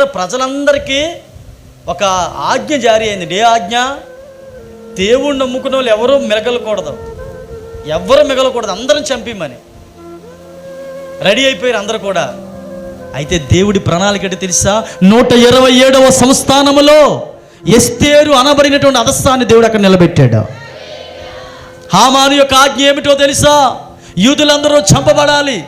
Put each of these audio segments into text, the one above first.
ఇక్కడ ప్రజలందరికీ ఒక ఆజ్ఞ జారీ అయింది. ఏ ఆజ్ఞ? దేవుణ్ణి నమ్ముకున్న వాళ్ళు ఎవరూ మిగలకూడదు. ఎవ్వరు మిగలకూడదు. అందరం చంపిమని. రెడీ అయిపోయారు అందరూ కూడా. అయితే దేవుడి ప్రణాళిక తెలుసా? నూట ఇరవై ఏడవ సంస్థానములో ఎస్తేరు అనబడినటువంటి అదస్థాన్ని దేవుడు అక్కడ నిలబెట్టాడు. హామాను యొక్క ఆజ్ఞ ఏమిటో తెలుసా? యూదులందరూ చంపబడాలి.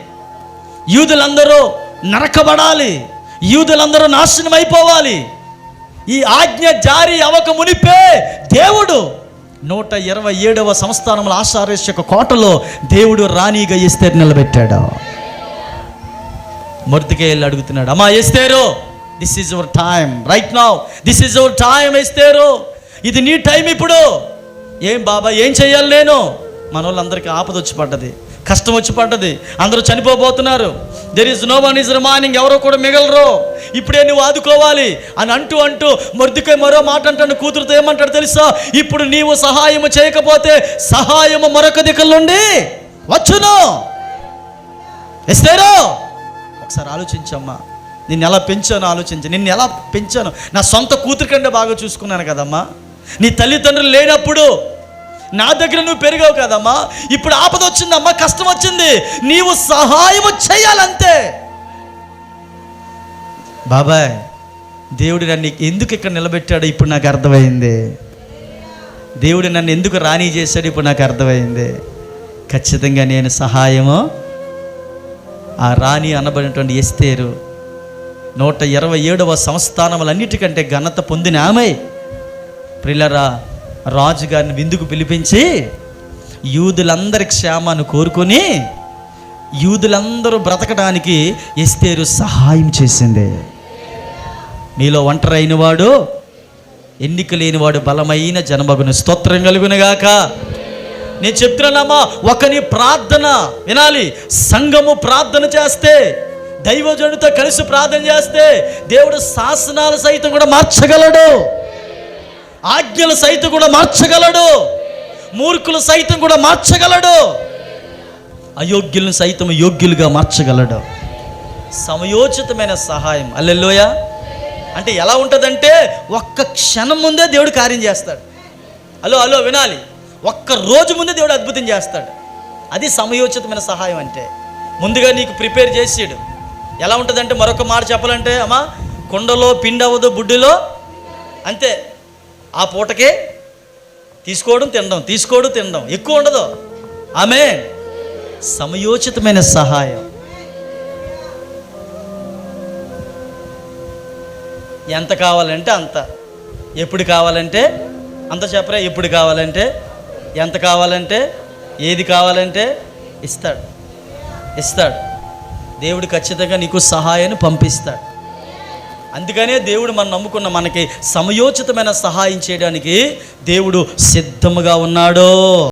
యూదులందరూ నరకబడాలి. యూదులందరూ నాశనం అయిపోవాలి. ఈ ఆజ్ఞ జారీ అవక మునిపే దేవుడు నూట ఇరవై ఏడవ సంస్థానంలో ఆశారేష్ యొక్క కోటలో దేవుడు రాణిగా ఎస్తేరు నిలబెట్టాడు. మొరతికే వెళ్ళి అడుగుతున్నాడు అమ్మా Esther this is our time right now this is our time Esther. ఇది నీ టైం ఇప్పుడు. ఏం బాబా ఏం చేయాలి నేను? మన వాళ్ళందరికీ ఆపద వచ్చి పడ్డది కష్టం వచ్చి పడ్డది అందరూ చనిపోబోతున్నారు. There is no one is remaining ఎవరో కూడా మిగలరు. ఇప్పుడే నువ్వు ఆదుకోవాలి అని అంటూ అంటూ మొర్దికే మరో మాట అంటాను కూతురుతో ఏమంటాడు తెలుసా? ఇప్పుడు నీవు సహాయము చేయకపోతే సహాయము మరొక దిక్కుల నుండి వచ్చును. ఎస్తేరో ఒకసారి ఆలోచించమ్మా. నిన్ను ఎలా పెంచానో ఆలోచించి. నిన్ను ఎలా పెంచాను. నా సొంత కూతురు కంటే బాగా చూసుకున్నాను కదమ్మా. నీ తల్లిదండ్రులు లేనప్పుడు నా దగ్గర నువ్వు పెరిగావు కదమ్మా. ఇప్పుడు ఆపద వచ్చిందమ్మా కష్టం వచ్చింది. నీవు సహాయం చేయాలంతే. బాబాయ్ దేవుడు నన్ను ఎందుకు ఇక్కడ నిలబెట్టాడు? ఇప్పుడు నాకు అర్థమైంది. దేవుడు నన్ను ఎందుకు రాణి చేశాడు? ఇప్పుడు నాకు అర్థమైంది. ఖచ్చితంగా నేను సహాయము ఆ రాణి అనబడినటువంటి ఎస్తేరు నూట ఇరవై ఏడవ సంస్థానములన్నిటికంటే ఘనత పొందిన ఆమె. ప్రిలరా రాజుగారిని విందుకు పిలిపించి యూదులందరి క్షేమాన్ని కోరుకొని యూదులందరూ బ్రతకడానికి ఎస్తేరు సహాయం చేసింది. మీలో ఒంటరైన వాడు ఎన్నిక లేనివాడు బలమైన జనమగును స్తోత్రం కలుగునుగాక. నేను చెప్తున్నానమ్మా ఒకని ప్రార్థన వినాలి. సంఘము ప్రార్థన చేస్తే దైవజనుడితో కలిసి ప్రార్థన చేస్తే దేవుడు శాసనాలు సైతం కూడా మార్చగలడు. ఆజ్ఞలు సైతం కూడా మార్చగలడు. మూర్ఖులు సైతం కూడా మార్చగలడు. అయోగ్యులను సైతం యోగ్యులుగా మార్చగలడు. సమయోచితమైన సహాయం. అల్లెల్లోయ అంటే ఎలా ఉంటుందంటే ఒక్క క్షణం ముందే దేవుడు కార్యం చేస్తాడు. హలో హలో వినాలి. ఒక్క రోజు ముందే దేవుడు అద్భుతం చేస్తాడు. అది సమయోచితమైన సహాయం అంటే. ముందుగా నీకు ప్రిపేర్ చేసాడు. ఎలా ఉంటుందంటే మరొక మాట చెప్పాలంటే అమ్మా కుండలో పిండి అవ్వదు బుడ్డిలో అంతే. ఆ పూటకే తీసుకోవడం తినడం తీసుకోవడం తినడం. ఎక్కువ ఉండదు. ఆమె సమయోచితమైన సహాయం. ఎంత కావాలంటే అంత. ఎప్పుడు కావాలంటే అంత చెప్పరా? ఎప్పుడు కావాలంటే ఎంత కావాలంటే ఏది కావాలంటే ఇస్తాడు. ఇస్తాడు. దేవుడు ఖచ్చితంగా నీకు సహాయాన్ని పంపిస్తాడు. అందుకనే దేవుడు మనం నమ్ముకున్న మనకి సమయోచితమైన సహాయం చేయడానికి దేవుడు సిద్ధముగా ఉన్నాడు.